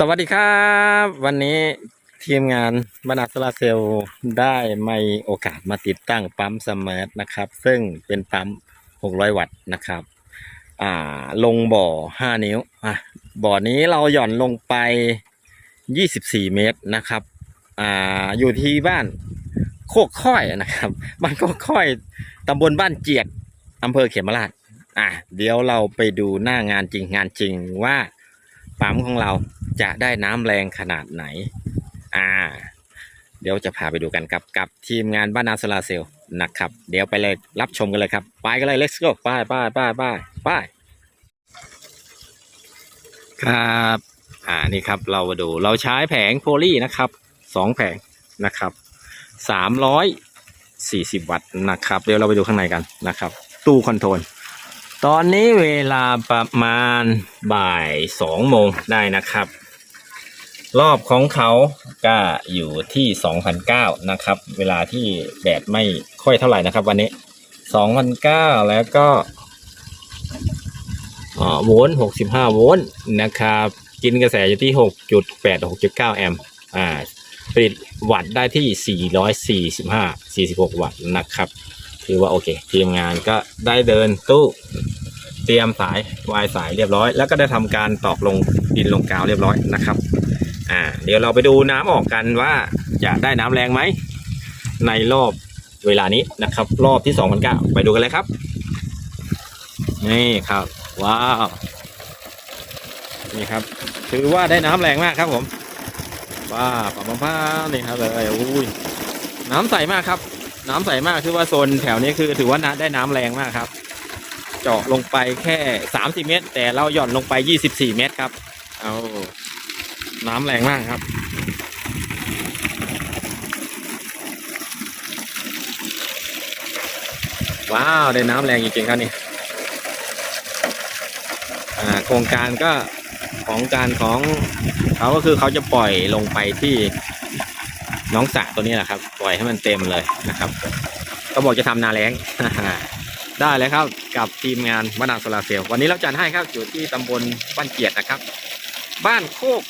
สวัสดีครับ วันนี้ทีมงานบรรณาโซลาเซลได้ไมีโอกาสมาติดตั้งปั๊มสมาร์ทนะครับ ซึ่งเป็นปั๊ม 600 วัตต์นะครับ อ่า ลงบ่อ 5 นิ้วอะบ่อนี้เราหย่อนลงไป 24 เมตรนะครับ อ่า อยู่ที่บ้านโคกค่อยนะครับบ้านโคกค่อยตำบลบ้านเจียกอำเภอเขมราชอะเดี๋ยวเราไปดูหน้างานจริงงานจริงว่าปั๊มของเรา จะได้น้ำแรงขนาดไหน อ่า เดี๋ยวจะพาไปดูกันกับกับทีมงานบ้านนาโซลาร์เซลล์นะครับ เดี๋ยวไปเลยรับชมกันเลยครับ ไปกันเลย let's go ไปไปไปไปไปครับ อ่า นี่ครับเรามาดู เราใช้แผงโพลีนะครับสองแผงนะครับสามร้อยสี่สิบวัตต์นะครับ เดี๋ยวเราไปดูข้างในกันนะครับ ตู้คอนโทรล ตอนนี้เวลาประมาณบ่ายสองโมงได้นะครับ รอบของเขาก็อยู่ที่สองพันเก้านะครับ เวลาที่แดดไม่ค่อยเท่าไหร่นะครับ วันนี้สองพันเก้าแล้วก็โวลต์หกสิบห้าโวลต์นะครับ กินกระแสอยู่ที่หกจุดแปดหกจุดเก้าแอมป์อ่าผลิตวัตต์ได้ที่สี่ร้อยสี่สิบห้าสี่สิบหกวัตต์นะครับถือว่าโอเค ทีมงานก็ได้เดินตู้เตรียมสายวายสายเรียบร้อย แล้วก็ได้ทำการตอกลงดินลงกาวเรียบร้อยนะครับ อ่า เดี๋ยวเราไปดูน้ำออกกันว่าจะได้น้ำแรงไหม ในรอบเวลานี้นะครับ รอบที่2 0 0ไปดูกันเลยครับ นี่ครับ ว้าว นี่ครับ ถือว่าได้น้ำแรงมากครับผมว้าปั๊มป้านี่ครับเลยอุ้ยน้ำใสมากครับ น้ำใสมากคือว่าโซนแถวนี้คือถือว่าน้ำได้น้ำแรงมากครับ เจาะลงไปแค่สามสิบเมตร แต่เราหย่อนลงไปยี่สิบสี่เมตรครับ เอา น้ำแรงมากครับ ว้าว ได้น้ำแรงจริงๆครับนี่โครงการก็ของการของเขาก็คือเขาจะปล่อยลงไปที่น้องสระตัวนี้แหละครับ ปล่อยให้มันเต็มเลยนะครับเขาบอกจะทำนาแรงได้เลยครับ กับทีมงานบ้านนาโซลาเซลล์วันนี้เราจัดให้ครับอยู่ที่ตำบลบ้านเกียรตินะครับ บ้านโคก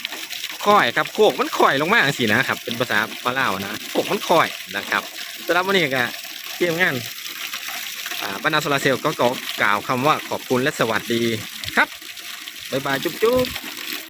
ค่อยครับโคกมันค่อยลงมาสินะครับ เป็นภาษาปลาวนะโคกมันค่อยนะครับสำหรับวันนี้ก็ทีมงานอ่าบรรดาโซลาร์เซลล์ก็กล่าวคำว่าขอบคุณและสวัสดีครับบ๊ายบายจุ๊บ